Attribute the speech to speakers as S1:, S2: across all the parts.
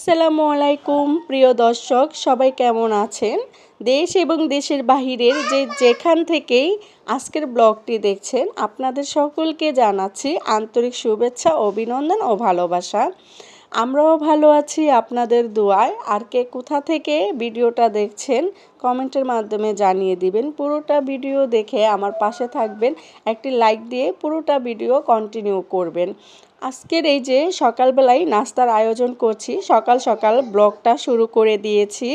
S1: আসসালামু আলাইকুম, প্রিয় দর্শক, সবাই কেমন আছেন? দেশ এবং দেশের বাহিরের যে যেখান থেকেই আজকের ব্লগটি দেখছেন, আপনাদের সকলকে জানাচ্ছি আন্তরিক শুভেচ্ছা, অভিনন্দন ও ভালোবাসা। আমরাও ভালো আছি আপনাদের দোয়ায়। আর কে কোথা থেকে ভিডিওটা দেখছেন, কমেন্টের মাধ্যমে জানিয়ে দিবেন। পুরোটা ভিডিও দেখে আমার পাশে থাকবেন, একটি লাইক দিয়ে পুরোটা ভিডিও কন্টিনিউ করবেন। আজকের এই যে সকালবেলায় নাস্তার আয়োজন করছি, সকাল সকাল ব্লগটা শুরু করে দিয়েছি।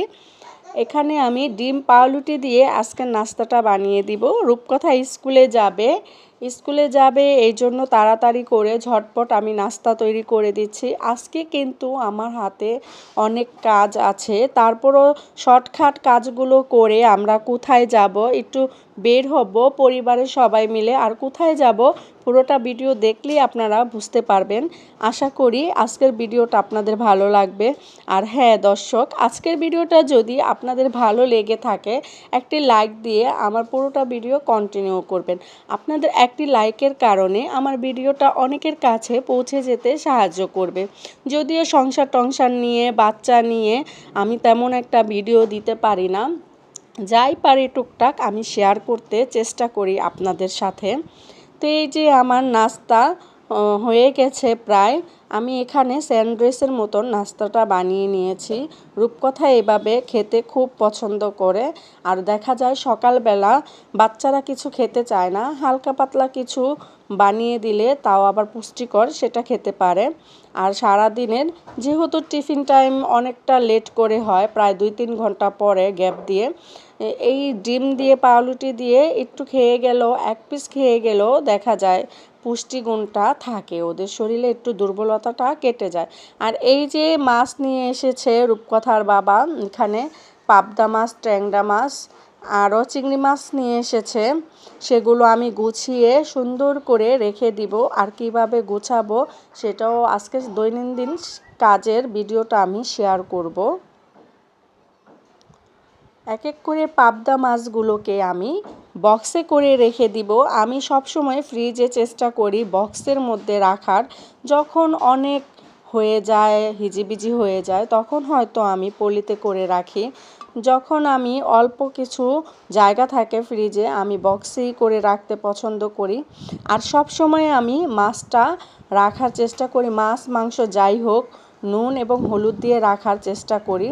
S1: এখানে আমি ডিম পাউলুটি দিয়ে আজকের নাস্তাটা বানিয়ে দিব। রূপকথা স্কুলে যাবে স্কুলে যাবে, এই জন্য তাড়াতাড়ি করে ঝটপট আমি নাস্তা তৈরি করে দিচ্ছি। আজকে কিন্তু আমার হাতে অনেক কাজ আছে। তারপরও শর্টকাট কাজগুলো করে আমরা কোথায় যাব, একটু বের হব পরিবারের সবাই মিলে। আর কোথায় যাব, পুরোটা ভিডিও দেখলেই আপনারা বুঝতে পারবেন। আশা করি আজকের ভিডিওটা আপনাদের ভালো লাগবে। আর হ্যাঁ দর্শক, আজকের ভিডিওটা যদি আপনাদের ভালো লেগে থাকে, একটি লাইক দিয়ে আমার পুরোটা ভিডিও কন্টিনিউ করবেন। আপনাদের একটি লাইকের কারণে আমার ভিডিওটা অনেকের কাছে পৌঁছে যেতে সাহায্য করবে। যদিও সংসার টংসার নিয়ে, বাচ্চা নিয়ে আমি তেমন একটা ভিডিও দিতে পারি না। যাই পারি টুকটাক আমি শেয়ার করতে চেষ্টা করি আপনাদের সাথে। তো এই যে আমার নাস্তা হয়ে গেছে প্রায়। আমি এখানে স্যান্ডউইচের মতন নাস্তাটা বানিয়ে নিয়েছি। রূপকথা এভাবে খেতে খুব পছন্দ করে। আর দেখা যায় সকালবেলা বাচ্চারা কিছু খেতে চায় না। হালকা পাতলা কিছু বানিয়ে দিলে তাও আবার পুষ্টিকর সেটা খেতে পারে। আর সারা দিনের যেহেতু টিফিন টাইম অনেকটা লেট করে হয়, প্রায় দুই তিন ঘণ্টা পরে গ্যাপ দিয়ে এই ডিম দিয়ে, পাউরুটি দিয়ে একটু খেয়ে গেল এক পিস খেয়ে গেলেও দেখা যায় পুষ্টিগুণটা থাকে। ওদের শরীরে একটু দুর্বলতাটা কেটে যায়। আর এই যে মাছ নিয়ে এসেছে রূপকথার বাবা, এখানে পাবদা মাছ, ট্যাংরা মাছ, আরও চিংড়ি মাছ নিয়ে এসেছে, সেগুলো আমি গুছিয়ে সুন্দর করে রেখে দিব। আর কীভাবে গুছাবো সেটাও আজকে দৈনন্দিন কাজের ভিডিওটা আমি শেয়ার করব। এক এক করে পাবদা মাছগুলোকে আমি বক্সে করে রেখে দিব। আমি সব সময় ফ্রিজে চেষ্টা করি বক্সের মধ্যে রাখার। যখন অনেক হয়ে যায়, হিজিবিজি হয়ে যায়, তখন হয়তো আমি পলিতে করে রাখি। যখন আমি অল্প কিছু জায়গা থাকে ফ্রিজে, আমি বক্সেই করে রাখতে পছন্দ করি। আর সব সময় আমি মাছটা রাখার চেষ্টা করি, মাছ, মাংস যাই হোক নুন এবং হলুদ দিয়ে রাখার চেষ্টা করি।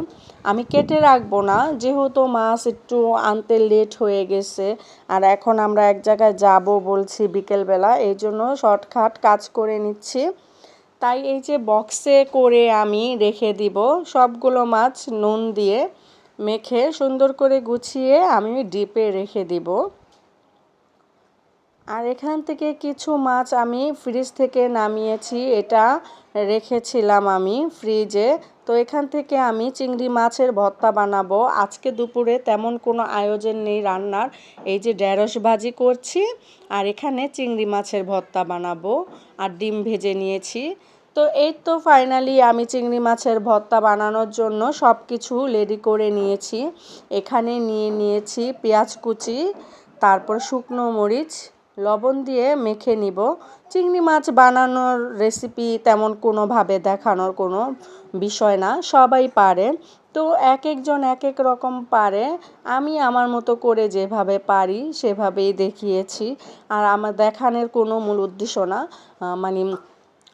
S1: আমি কেটে রাখব না, যেহেতু মাছ একটু আনতে লেট হয়ে গেছে। আর এখন আমরা এক জায়গায় যাব বলছি বিকেলবেলা, এই জন্য শর্টকাট কাজ করে নিচ্ছি। তাই এই যে বক্সে করে আমি রেখে দিব সবগুলো মাছ নুন দিয়ে মেখে সুন্দর করে গুছিয়ে আমি ডিপে রেখে দিব। আর এখান থেকে কিছু মাছ আমি ফ্রিজ থেকে নামিয়েছি, এটা রেখেছিলাম আমি ফ্রিজে তো এখান থেকে আমি চিংড়ি মাছের ভর্তা বানাবো। আজকে দুপুরে তেমন কোনো আয়োজন নেই রান্নার। এই যে ঢেঁড়স ভাজি করছি আর এখানে চিংড়ি মাছের ভর্তা বানাবো আর ডিম ভেজে নিয়েছি। তো এই তো ফাইনালি আমি চিংড়ি মাছের ভর্তা বানানোর জন্য সব কিছু রেডি করে নিয়েছি। এখানে নিয়ে নিয়েছি পেঁয়াজ কুচি, তারপর শুকনো মরিচ লবণ দিয়ে মেখে নিব। চিংড়ি মাছ বানানোর রেসিপি তেমন কোনোভাবে দেখানোর কোনো বিষয় না, সবাই পারে। তো এক একজন এক এক রকম পারে। আমি আমার মতো করে যেভাবে পারি সেভাবেই দেখিয়েছি। আর আমার দেখানোর কোনো মূল উদ্দেশ্য না। মানে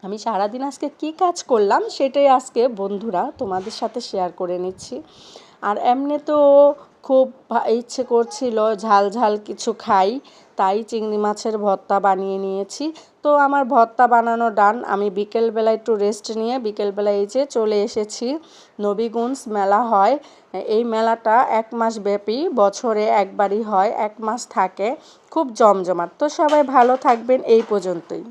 S1: আমি সারাদিন আজকে কি কাজ করলাম সেটাই আজকে বন্ধুরা তোমাদের সাথে শেয়ার করে নিচ্ছি। আর এমনি তো খুব ইচ্ছে করছিল ঝাল ঝাল কিছু খাই, তাই চিংড়ি মাছের ভর্তা বানিয়ে নিয়েছি। তো আমার ভর্তা বানানো ডান। আমি বিকেলবেলা একটু রেস্ট নিয়ে বিকেলবেলা এই যে চলে এসেছি। নবীগঞ্জ মেলা হয়। এই মেলাটা এক মাস ব্যাপী, বছরে একবারই হয়, এক মাস থাকে। খুব জমজমাট। তো সবাই ভালো থাকবেন, এই পর্যন্তই।